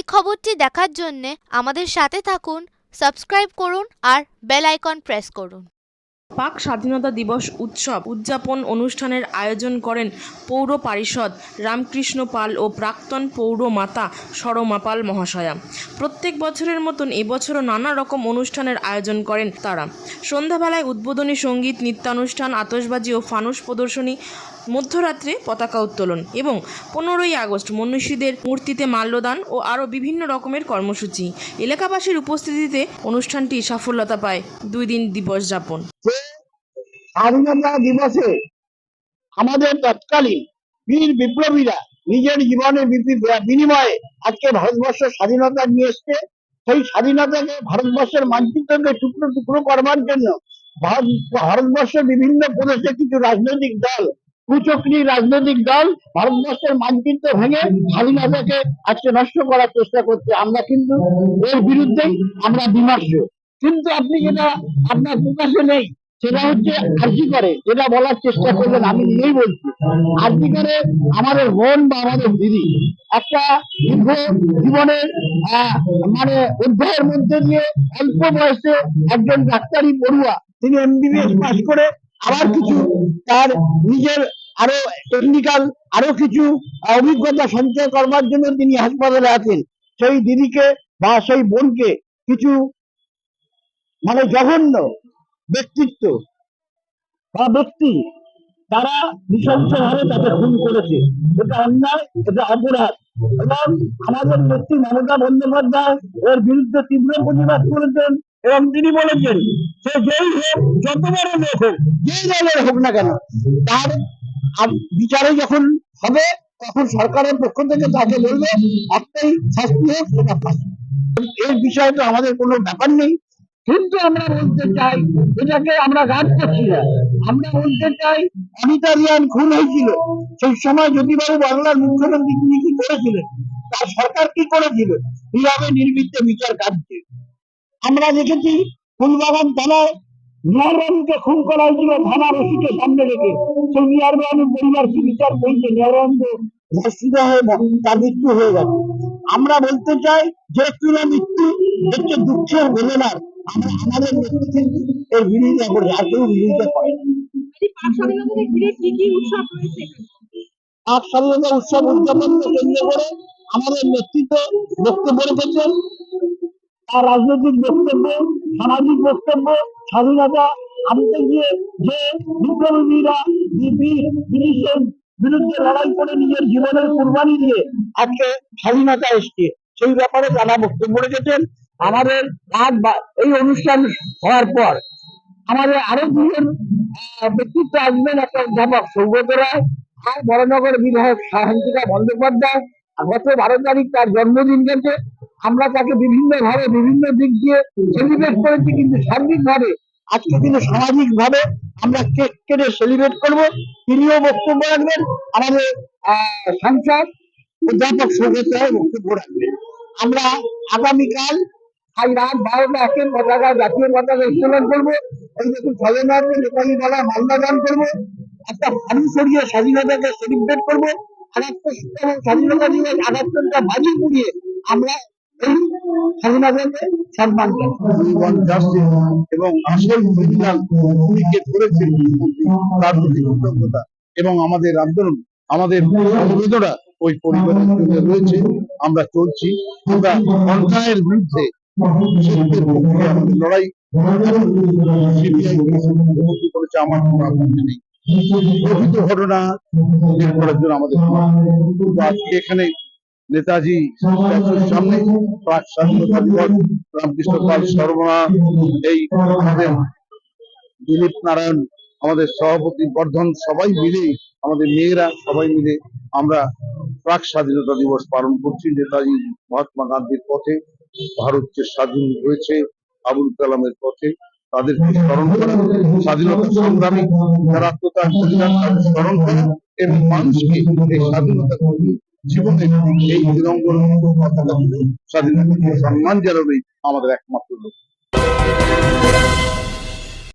এই খবরটি দেখার জন্যে আমাদের সাথে থাকুন, সাবস্ক্রাইব করুন আর বেল আইকন প্রেস করুন। পাক স্বাধীনতা দিবস উৎসব উদযাপন অনুষ্ঠানের আয়োজন করেন পৌর পারিষদ রামকৃষ্ণ পাল ও প্রাক্তন পৌর মাতা সরমা পাল মহাশয়া। প্রত্যেক বছরের মতন এবছরও নানা রকম অনুষ্ঠানের আয়োজন করেন তারা। সন্ধ্যাবেলায় উদ্বোধনী সংগীত, নৃত্যানুষ্ঠান, আতশবাজি ও ফানুস প্রদর্শনী মধ্যরাত্রে পতাকা উত্তোলন এবং পনেরোই আগস্ট মনীষীদের মূর্তিতে মাল্যদান ও আরও বিভিন্ন রকমের কর্মসূচি। এলাকাবাসীর উপস্থিতিতে অনুষ্ঠানটি সাফল্যতা পায়। দুই দিন দিবস যাপন। স্বাধীনতা দিবসে আমাদের তৎকালীন বীর বিপ্লবীরা নিজের জীবনের বিনিময়ে আজকে ভারতবর্ষ স্বাধীনতা নিয়ে এসছে। সেই স্বাধীনতাকে ভারতবর্ষের মানচিত্রকে টুকরো টুকরো করবার জন্য ভারত- ভারতবর্ষের বিভিন্ন প্রদেশে কিছু রাজনৈতিক দল কুচক্রি রাজনৈতিক দল ভারতবর্ষের মানচিত্র ভেঙে স্বাধীনতাকে আজকে নষ্ট করার চেষ্টা করছে। আমরা কিন্তু এর বিরুদ্ধেই আমরা বিমর্ষ। কিন্তু আপনি যেটা আপনার প্রকাশে নেই, সেটা হচ্ছে আর্জি করে, যেটা বলার চেষ্টা করলেন আমি নিজেই বলছি। আর্জি করে আমাদের বোন বা আমাদের দিদি একটা দীর্ঘ জীবনের মানে অধ্যায়ের মধ্যে দিয়ে অল্প বয়সে একজন ডাক্তারি পড়ুয়া, তিনি এমবিবিএস পাস করে আবার কিছু তার নিজের আরও টেকনিক্যাল আরও কিছু অভিজ্ঞতা সঞ্চয় করবার জন্য তিনি হাসপাতালে আছেন। সেই দিদিকে বা সেই বোনকে কিছু মানে জঘন্য ব্যক্তিত্ব বা ব্যক্তি তারা নৃশংসভাবে তাকে খুন করেছে। এটা অন্যায়, এটা অপরাধ। এবং আমাদের নেত্রী মমতা বন্দ্যোপাধ্যায় এর বিরুদ্ধে তীব্র প্রতিবাদ করেছেন এবং তিনি বলেছেন সে যেই হোক, যত বড় লোক হোক যেই দলের হোক না কেন, তার বিচারে যখন হবে, তখন সরকারের পক্ষ থেকে তাকে বলবে, একটাই শাস্তি হোক, সেটা ফাঁসি এর বিষয়ে তো আমাদের কোনো ব্যাপার নেই। কিন্তু আমরা বলতে চাই, এটাকে আমরা গান করছি না। আমরা বলতে চাই অনিতা রিয়ান খুন হয়েছিল। সেই সময় জ্যোতিবাবু বাংলার মুখ্যমন্ত্রী তিনি কি করেছিলেন? তার সরকার কি করেছিল? কীভাবে নির্বিঘ্নে বিচার কাটছে আমরা দেখেছি, ফুলবাগান থানায় খুন করা হয়েছিল সামনে রেখে পরিবার ধর্ষিত হয়ে তার মৃত্যু হয়ে গেছে আমরা বলতে চাই যে কোনো মৃত্যু হচ্ছে দুঃখের বেদনার আমরা আমাদের নেতৃত্বে এর বিরোধিতা করি আর কেউ বিরোধিতা করে পাক স্বাধীনতা উৎসব উদযাপনকে কেন্দ্র করে আমাদের নেতৃত্ব বক্তব্য রেখেছেন তার রাজনৈতিক বক্তব্য, সামাজিক বক্তব্য, স্বাধীনতা, আনতে গিয়ে যে বিপ্লবীরা ব্রিটিশের বিরুদ্ধে লড়াই করে নিজের জীবনের কুরবানি দিয়ে আজকে স্বাধীনতা এসছে, সেই ব্যাপারে তারা বক্তব্য রেখেছেন, আমাদের আজ এই অনুষ্ঠান হওয়ার পর আমাদের আরও দুজন ব্যক্তিত্ব আসবেন, একটা অধ্যাপক সৌগত রায় আর বড়নগর বিধায়ক শান্তিকা বন্দ্যোপাধ্যায়। গত বারো তারিখ তার জন্মদিন গেছে। আমরা তাকে বিভিন্ন ভাবে, বিভিন্ন দিক দিয়ে সেলিব্রেট করেছি, কিন্তু সার্বিক ভাবে আজকে কিন্তু সামাজিক ভাবে আমরা কেক কেটে সেলিব্রেট করব। তিনিও বক্তব্য রাখবেন, আমাদের সাংসদ, অধ্যাপক সৌগত রায় বক্তব্য রাখবেন। আমরা আগামীকাল আজ রাত বারোটা একের পতাকা, জাতীয় পতাকা উত্তোলন করব। এই দেখুন স্বাধীনতা নেপালি মেলা মাল্যদান করব। একটা ফানি সরিয়ে স্বাধীনতাকে সেলিব্রেট করব। আগাত্তর স্বাধীনতা দিবস আগাত্তরটা বাজি পুড়িয়ে আমরা এবং আমাদের আন্দোলন, আমাদের সমবেদনা ওই পরিবারের জন্য রয়েছে। আমরা চলছি, আমরা অন্যায়ের বিরুদ্ধে আমাদের লড়াই করেছে, আমার কোনো আপত্তি নেই। ঘটনা আমাদের আজকে এখানে নেতাজি সামনে প্রাক স্বাধীনতা দিবস, রামকৃষ্ণ পাল সর্বনা এই আমাদের দিলীপ নারায়ণ, আমাদের সভাপতি বর্ধন, সবাই মিলে, আমাদের মেয়েরা সবাই মিলে আমরা প্রাক স্বাধীনতা দিবস পালন করছি। নেতাজি মহাত্মা গান্ধীর পথে, ভারত যে স্বাধীন হয়েছে, আবুল কালামের পথে, তাদেরকে স্মরণ করা, স্বাধীনতা সংগ্রামী, যারা স্মরণ করা এবং মানুষকে এই স্বাধীনতা কর্মী জীবনে এই তিরঙ্গন স্বাধীনতা স্বাধীনতাকে সম্মান জানানোই আমাদের একমাত্র লক্ষ্য।